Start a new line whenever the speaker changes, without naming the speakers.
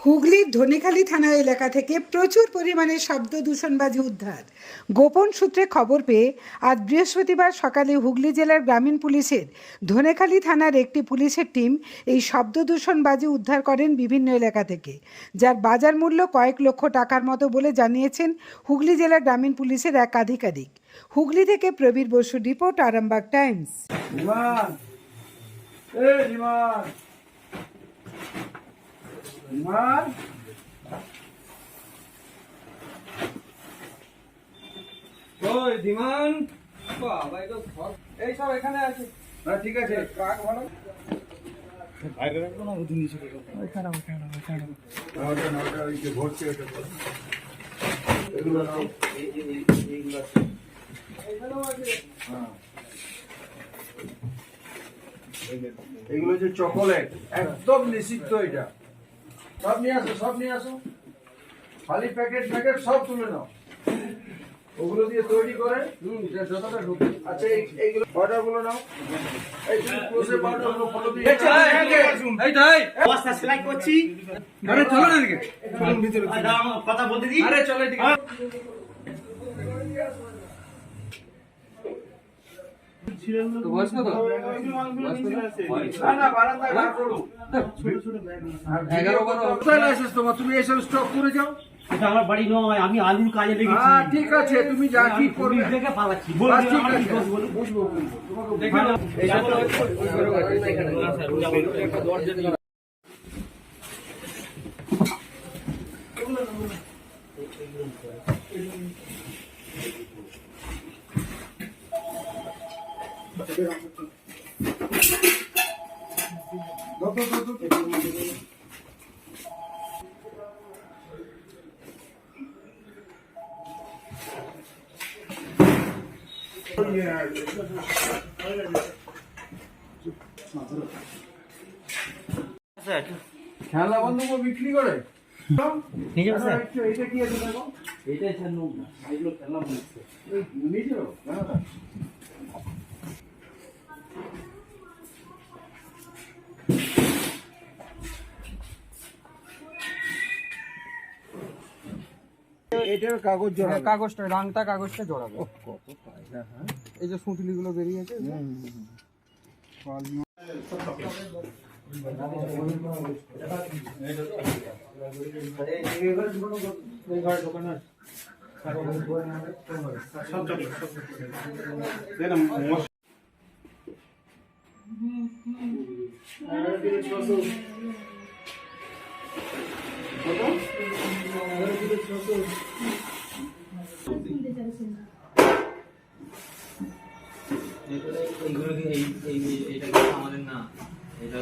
হুগলির ধনেখালী থানা এলাকা থেকে প্রচুর পরিমাণে শব্দ দূষণবাজি উদ্ধার। গোপন সূত্রে খবর পেয়ে আজ বৃহস্পতিবার সকালে হুগলি জেলার গ্রামীণ পুলিশের ধনেখালী থানার একটি পুলিশের টিম এই শব্দ দূষণবাজি উদ্ধার করেন বিভিন্ন এলাকা থেকে, যার বাজার মূল্য কয়েক লক্ষ টাকার মতো বলে জানিয়েছেন হুগলি জেলার গ্রামীণ পুলিশের এক আধিকারিক। হুগলি থেকে প্রবীর বসু, রিপোর্ট, আরামবাগ টাইমস।
বিমান এ বিমান বিমান
ওই বিমান বাবা এই তো সব। এই সব এখানে আছে।
ঠিক আছে। কাক ভালো? না, ওটা না, ওটা ওই যে ভরছে ওটা এগুলো নাও। হ্যাঁ। এগুলো হচ্ছে চকোলেট একদম নিষিদ্ধ এটা। সব নিয়ে আসো সব নিয়ে আসো। খালি প্যাকেট প্যাকেট সব তুলে নাও। ওগুলো দিয়ে তৈরি করে হুম যতটা ঢুকে। আচ্ছা এই- এইগুলো অর্ডারগুলো নাও। এই তুমি ক্লোজে বাটনগুলো ফলো দিয়ে
এই
বস্তা সেলাই করছি।
আরে চলো না এদিকে।
আর আমার কথা বলতে দিই।
আরে চলো এদিকে। তো বয়স কত এগারো
লাইসেন্স তোমার তুমি এসব স্টক করে যাও
এটা আমার বাড়ি নয় আমি আলুর কাজে লেগেছি
হ্যাঁ ঠিক আছে তুমি যা কি করবে
দেখে পালাচ্ছি
ঠিক আছে? বুঝব বুঝব তোমাকে খেলা বন্ধু বিক্রি করে?
নিজে
এটা কি আছে দেখো?
এটাই স্যার নোংরা।
এটার কাগজ জড়া
হ্যাঁ, কাগজটা রাংটা কাগজটা জড়াবো। এই যে সুতলি গুলো বেরিয়েছে
এইগুলো এইটা আমাদের না? এটা